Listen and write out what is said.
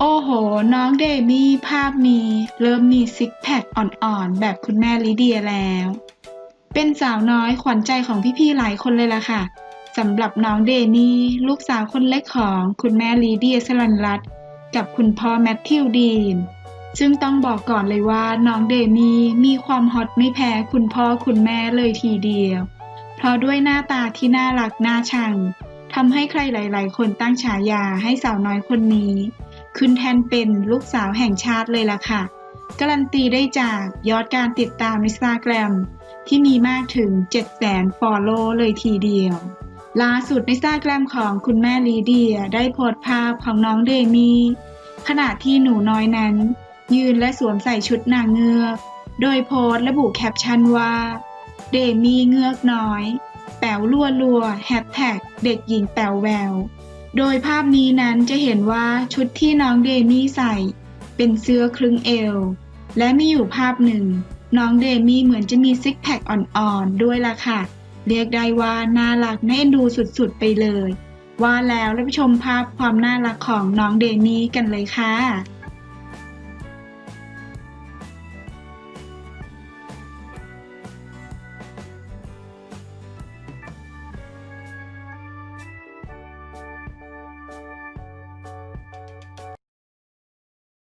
โอ้โห น้องเดมี่ภาพนี้เริ่มมีซิกแพคอ่อนๆ แบบคุณแม่ลิเดียแล้ว เป็นสาวน้อยขวัญใจของพี่ๆหลายคนเลยล่ะค่ะสำหรับน้องเดมี่ลูกสาวคนเล็กของคุณแม่ลีเดียสลันรัตกับคุณพ่อแมทธิวดีน ซึ่งต้องบอกก่อนเลยว่าน้องเดมี่มีความฮอตไม่แพ้คุณพ่อคุณแม่เลยทีเดียว เพราะด้วยหน้าตาที่น่ารักน่าชังทำให้ใครหลาย ๆ คนตั้งฉายาให้สาวน้อยคนนี้ ขึ้นแทนเป็นลูกสาวแห่งชาติเลยล่ะค่ะ การันตีได้จากยอดการติดตามอินสตาแกรมที่มีมากถึง 700,000 follow เลยทีเดียว ล่าสุดในอินสตาแกรมของคุณแม่ลีเดียได้โพสต์ภาพของน้องเดมี่ขณะที่หนูน้อยนั้น ยืนและสวมใส่ชุดนางเงือก โดยโพสต์ระบุแคปชั่นว่าเดมี่เงือกน้อย แป๋วลัวลัวแฮชแท็กเด็กหญิงแป๋วแวว โดยภาพนี้นั้นจะเห็นว่าชุดที่น้องเดมี่ใส่ เป็นเสื้อครึ่งเอว และมีอยู่ภาพหนึ่ง น้องเดมี่เหมือนจะมีซิกแพคอ่อนๆ ด้วยล่ะค่ะ เรียกได้ว่าน่ารักน่าเอ็นดูสุดๆไปเลย ว่าแล้วรับชมภาพความน่ารักของน้องเดมี่กันเลยค่ะ